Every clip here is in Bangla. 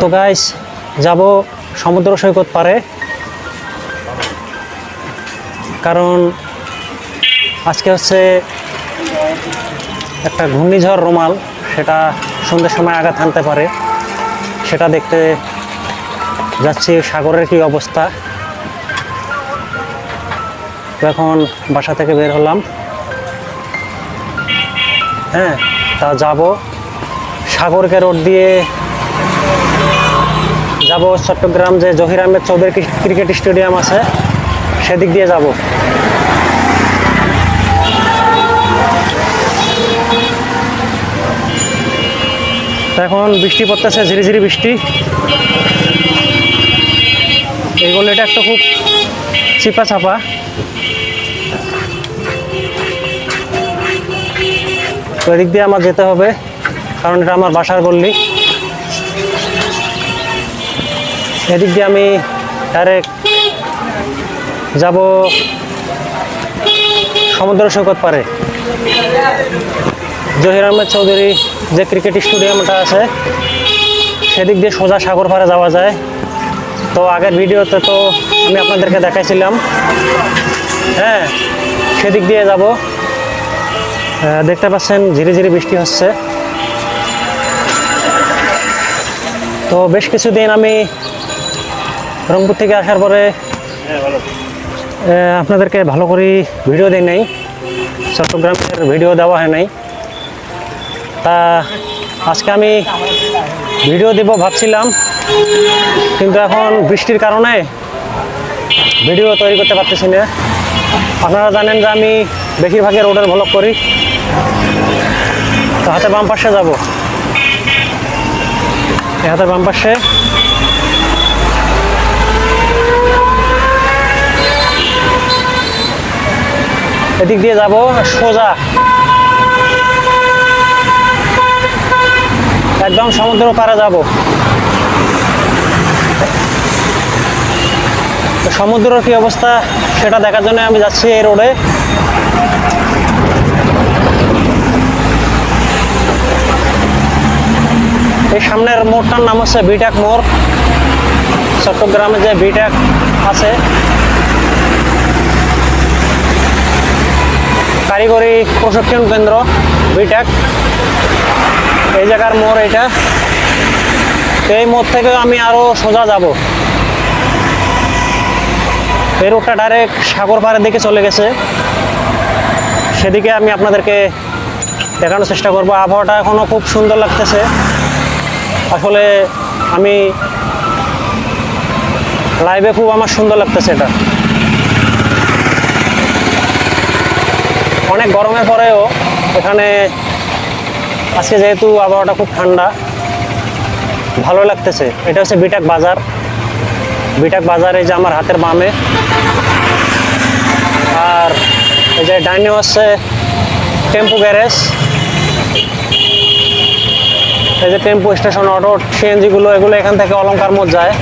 তো গাইস যাব সমুদ্র সৈকত পারে। কারণ আজকে হচ্ছে একটা ঘূর্ণিঝড় রোমাল, সেটা সন্ধ্যের সময় আঘাত হানতে পারে। সেটা দেখতে যাচ্ছি সাগরের কি অবস্থা। তো এখন বাসা থেকে বের হলাম। হ্যাঁ তা যাব সাগরকে রোড দিয়ে যাব চট্টগ্রাম যে জহির আহমেদ চৌধুরী ক্রিকেট স্টেডিয়াম আছে, সেদিক দিয়ে যাব। এখন বৃষ্টি পড়তেছে ঝিরি ঝিরি বৃষ্টি। এই গলিটা একটা খুব চিপা চাপা তো এদিক দিয়ে আমার যেতে হবে, কারণ এটা আমার বাসার গল্লি এদিক দিয়ে আমি ডাইরেক্ট যাব সমুদ্র সৈকত পারে জহির আহমেদ চৌধুরী যে ক্রিকেট স্টেডিয়ামটা আছে, সেদিক দিয়ে সোজা সাগর পাড়ে যাওয়া যায়। তো আগের ভিডিওতে তো আমি আপনাদেরকে দেখাইছিলাম। হ্যাঁ সেদিক দিয়ে যাব। দেখতে পাচ্ছেন ঝিরি ঝিরি বৃষ্টি হচ্ছে। তো বেশ কিছুদিন আমি রংপুর থেকে আসার পরে আপনাদেরকে ভালো করে ভিডিও দিই নাই। চট্টগ্রামের ভিডিও দেওয়া হয় নাই। তা আজকে আমি ভিডিও দেব ভাবছিলাম কিন্তু এখন বৃষ্টির কারণে ভিডিও তৈরি করতে পারতেছি না। আপনারা জানেন যে আমি বেশিরভাগই রোডের ভ্লগ করি। তো হাতে বাম পাশে যাব। হাতে বাম পাশে এদিক দিয়ে যাব, সোজা। একদম সমুদ্র পাড়ে যাব। সমুদ্রের কি অবস্থা সেটা দেখার জন্য আমি যাচ্ছি এই রোডে। এই সামনের মোড়টার নাম হচ্ছে বিটাক মোড়। চট্টগ্রামে যে বিটাক আছে কারিগরি প্রশিক্ষণ কেন্দ্র বিটাক এই জায়গার মোড় এটা। এই মোড় থেকে আমি আরও সোজা যাব। এই রোডটা ডাইরেক্ট সাগর পাড়ের দিকে চলে গেছে। সেদিকে আমি আপনাদেরকে দেখানোর চেষ্টা করব। আবহাওয়াটা এখনও খুব সুন্দর লাগতেছে। আসলে আমি লাইভে খুব আমার সুন্দর লাগতেছে এটা। অনেক গরমের পরেও এখানে আজকে যেহেতু আবহাওয়াটা খুব ঠান্ডা, ভালো লাগতেছে। এটা হচ্ছে বিটাক বাজার। বিটাক বাজার এই যে আমার হাতের বামে। আর এই যে ডাইনে হচ্ছে টেম্পু গ্যারেজ। এই যে টেম্পু স্টেশন, অটো সিএনজিগুলো এগুলো এখান থেকে অলঙ্কার মোড় যায়।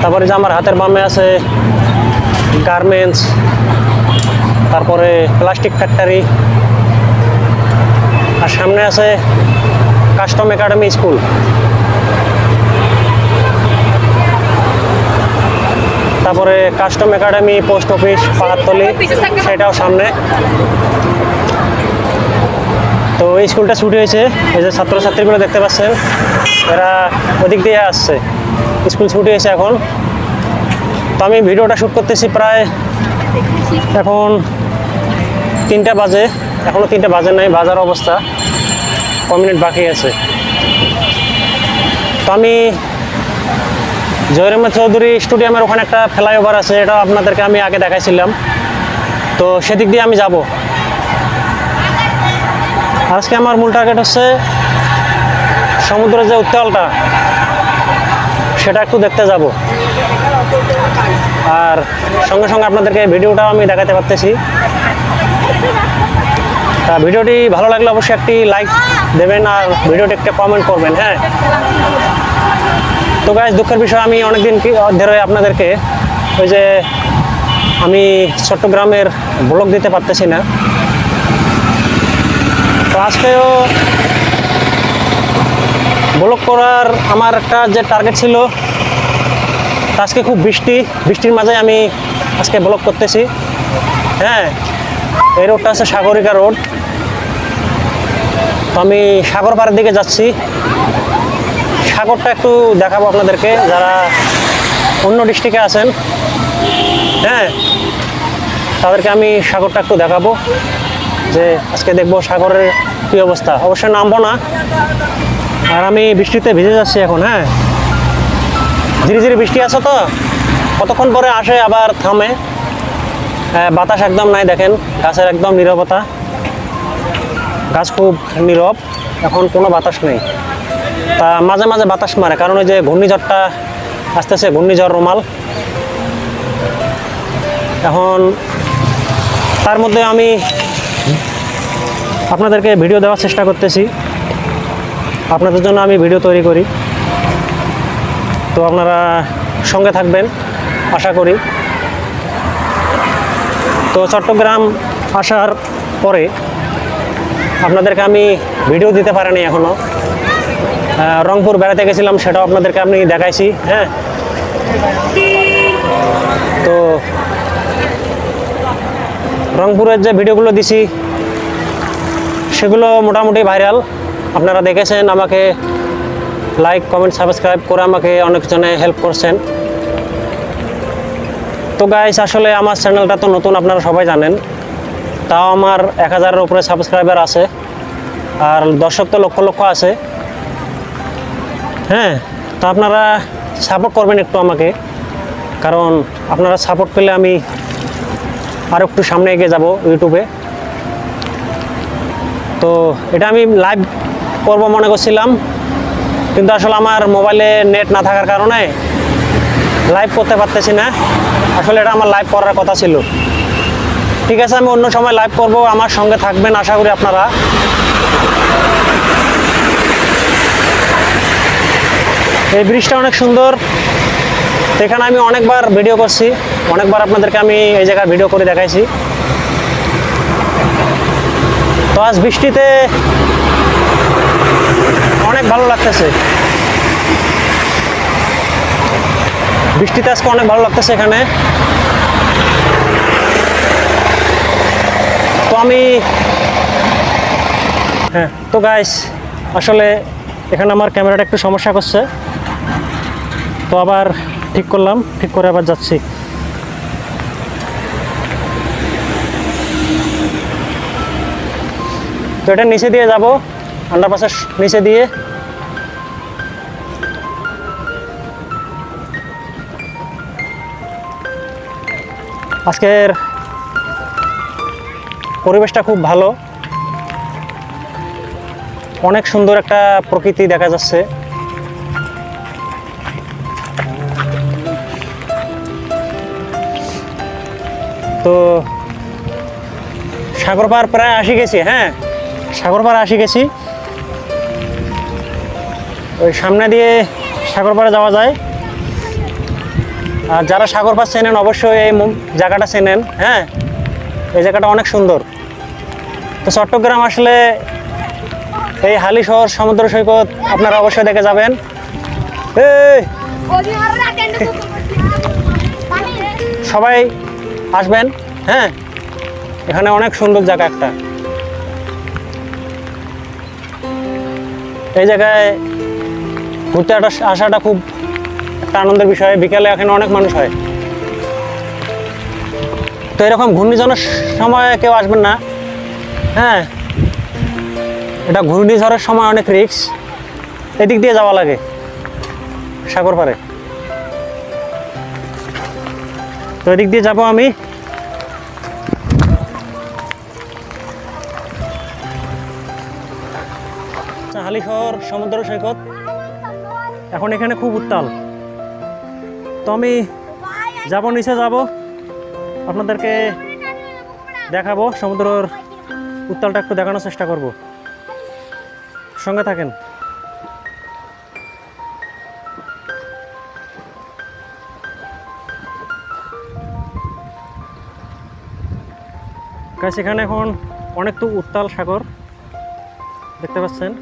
তারপরে যে আমার হাতের বামে আছে গার্মেন্টস তারপরে প্লাস্টিক ফ্যাক্টরি আর সামনে আছে কাস্টম একাডেমি স্কুল তারপরে custom academy post office Pahartali, সেটাও সামনে। তো এই স্কুলটা ছুটি হয়েছে, এই যে ছাত্রছাত্রীগুলো দেখতে পাচ্ছেন, এরা ওদিক দিয়ে আসছে। স্কুল ছুটি হয়েছে এখন। তো আমি ভিডিওটা শ্যুট করতেছি প্রায় এখন তিনটা বাজে এখনও তিনটা বাজে নাই, বাজার অবস্থা ক মিনিট বাকি আছে। তো আমি আহমেদ চৌধুরী স্টুডিয়ামের ওখানে একটা ফ্লাইওভার আছে, এটা আপনাদেরকে আমি আগে দেখাইছিলাম। তো সেদিক দিয়ে আমি যাব। আজকে আমার মূল টার্গেট হচ্ছে সমুদ্রের যে উত্তালটা, সেটা একটু দেখতে যাব। আর সঙ্গে সঙ্গে আপনাদেরকে ভিডিওটাও আমি দেখাতে পারতেছি। তা ভিডিওটি ভালো লাগলে অবশ্যই একটি লাইক দেবেন আর ভিডিওটি একটা কমেন্ট করবেন হ্যাঁ? তো গাছ দুঃখের বিষয়, আমি অনেকদিন ধরে আপনাদেরকে ওই যে আমি চট্টগ্রামের ব্লগ দিতে পারতেছি না। তো আজকেও ব্লক করার আমার একটা যে টার্গেট ছিল আজকে খুব বৃষ্টি, বৃষ্টির মাঝে আমি আজকে ব্লক করতেছি। হ্যাঁ এই রোডটা হচ্ছে সাগরিকা রোড তো আমি সাগর পাড়ের দিকে যাচ্ছি। সাগরটা একটু দেখাবো আপনাদেরকে, যারা অন্য ডিস্ট্রিক্টে আছেন। হ্যাঁ তাদেরকে আমি সাগরটা একটু দেখাবো, যে আজকে দেখব সাগরের কী অবস্থা। অবশ্যই নামবো না, আর আমি বৃষ্টিতে ভিজে যাচ্ছি এখন হ্যাঁ। ধীরে ধীরে বৃষ্টি আছে তো? কতক্ষণ পরে আসে আবার থামে? হ্যাঁ, বাতাস একদম নাই দেখেন গাছের একদম নীরবতা। গাছ খুব নীরব এখন কোনো বাতাস নেই। তা মাঝে মাঝে বাতাস মারে কারণ ওই যে ঘূর্ণিঝড়টা আসতেছে ঘূর্ণিঝড় রুমাল। এখন তার মধ্যে আমি আপনাদেরকে ভিডিও দেওয়ার চেষ্টা করতেছি। আপনাদের জন্য আমি ভিডিও তৈরি করি। তো আপনারা সঙ্গে থাকবেন, আশা করি। তো চট্টগ্রাম আসার পরে আপনাদেরকে আমি ভিডিও দিতে পারিনি এখনও রংপুর বেড়াতে গেছিলাম, সেটাও আপনাদেরকে আমি দেখাইছি হ্যাঁ। তো রংপুরের যে ভিডিওগুলো দিছি, সেগুলো মোটামুটি ভাইরাল। আপনারা দেখেছেন, আমাকে লাইক কমেন্ট সাবস্ক্রাইব করে আমাকে অনেকজনে হেল্প করছেন। তো গাইস আসলে আমার চ্যানেলটা তো নতুন, আপনারা সবাই জানেন। তাও আমার এক হাজারের উপরে সাবস্ক্রাইবার আছে। আর দর্শক তো লক্ষ লক্ষ আছে। হ্যাঁ তো আপনারা সাপোর্ট করবেন একটু আমাকে। কারণ আপনারা সাপোর্ট পেলে আমি আর একটু সামনে এগিয়ে যাব ইউটিউবে তো এটা আমি লাইভ করব মনে করছিলাম। কিন্তু আসলে আমার মোবাইলে নেট না থাকার কারণে লাইভ করতে পারতেছি না। আসলে এটা আমার লাইভ করার কথা ছিল। ঠিক আছে, আমি অন্য সময় লাইভ করব, আমার সঙ্গে থাকবেন আশা করি আপনারা। এই ব্রিজটা অনেক সুন্দর। এখানে আমি অনেকবার ভিডিও করছি। অনেকবার আপনাদেরকে আমি এই জায়গার ভিডিও করে দেখাইছি। তো আজ বৃষ্টিতে অনেক ভালো লাগতেছে। বৃষ্টিতে আজকে অনেক ভালো লাগতেছে এখানে। তো আমি হ্যাঁ তো গাইস আসলে এখানে আমার ক্যামেরাটা একটু সমস্যা করছে। তো আবার ঠিক করলাম, ঠিক করে আবার যাচ্ছি। তো এটা নিচে দিয়ে যাব আন্ডারপাসের নিচে দিয়ে। আজকের পরিবেশটা খুব ভালো। অনেক সুন্দর একটা প্রকৃতি দেখা যাচ্ছে। তো সাগর পার প্রায় আসি গেছি হ্যাঁ? সাগর পার আসি গেছি। ওই সামনে দিয়ে সাগর পাড়ে যাওয়া যায়। আর যারা সাগর পার চেনেন, অবশ্যই এই জায়গাটা চেনেন হ্যাঁ? এই জায়গাটা অনেক সুন্দর। তো চট্টগ্রাম আসলে এই হালি শহর, সমুদ্র সৈকত, আপনারা অবশ্যই দেখে যাবেন। সবাই আসবেন হ্যাঁ? এখানে অনেক সুন্দর জায়গা একটা। এই জায়গায় ঘুরতে আসা- আসাটা খুব একটা আনন্দের বিষয়। বিকালে এখানে অনেক মানুষ হয়। তো এরকম ঘূর্ণিঝড়ের সময় কেউ আসবেন না। হ্যাঁ এটা ঘূর্ণিঝড়ের সময় অনেক রিক্স এদিক দিয়ে যাওয়া লাগে, সাগর পারে তো এদিক দিয়ে যাব আমি। হালিশহর, সমুদ্র সৈকত। এখন এখানে খুব উত্তাল। তো আমি যাব, নিচে যাব। আপনাদেরকে দেখাবো, সমুদ্রর উত্তালটা একটু দেখানোর চেষ্টা করব। সঙ্গে থাকেন। এখানে এখন অনেক তো উত্তাল সাগর। দেখতে পাচ্ছেন?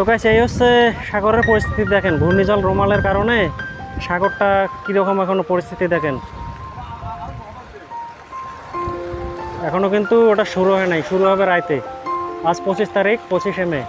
তো গাছ এই হচ্ছে সাগরের পরিস্থিতি দেখেন। ঘূর্ণিঝড় রোমালের কারণে সাগরটা কীরকম এখনও পরিস্থিতি দেখেন। এখনও কিন্তু ওটা শুরু হয় নাই, শুরু হবে রাইতে। আজ পঁচিশ তারিখ, পঁচিশে মে।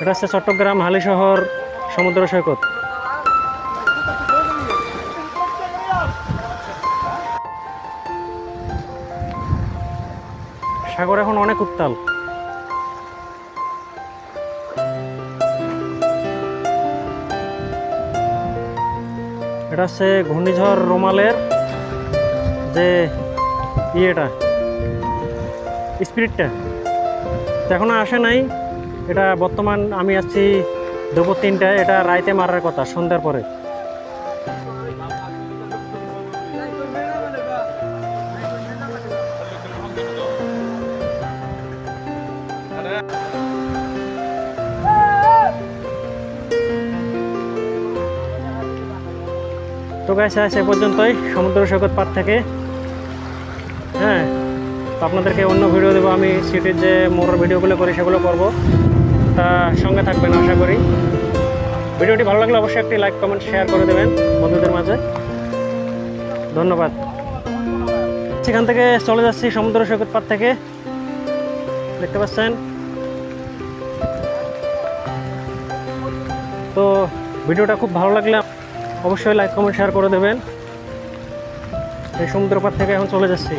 এটা হচ্ছে চট্টগ্রাম হালি শহর সমুদ্র সৈকত। সাগর এখন অনেক উত্তাল। এটা হচ্ছে ঘূর্ণিঝড় রোমালের যে ইয়েটা, স্পিরিটটা। তো এখনও আসে নাই। এটা বর্তমান আমি আসছি দুপুর তিনটায়। এটা রাইতে মারার কথা, সন্ধ্যার পরে। তো গাছ এ পর্যন্তই। সমুদ্র সৈকত পার থেকে। হ্যাঁ তো আপনাদেরকে অন্য ভিডিও দেবো। আমি সিটির যে মোটর ভিডিওগুলো করি, সেগুলো করব। তা সঙ্গে থাকবেন, আশা করি। ভিডিওটি ভালো লাগলে অবশ্যই একটি লাইক কমেন্ট শেয়ার করে দেবেন বন্ধুদের মাঝে। ধন্যবাদ। সেখান থেকে চলে যাচ্ছি সমুদ্র সৈকত পার থেকে। দেখতে পাচ্ছেন? তো ভিডিওটা খুব ভালো লাগলে অবশ্যই লাইক কমেন্ট শেয়ার করে দেবেন। এই সমুদ্র পার থেকে এখন চলে যাচ্ছি।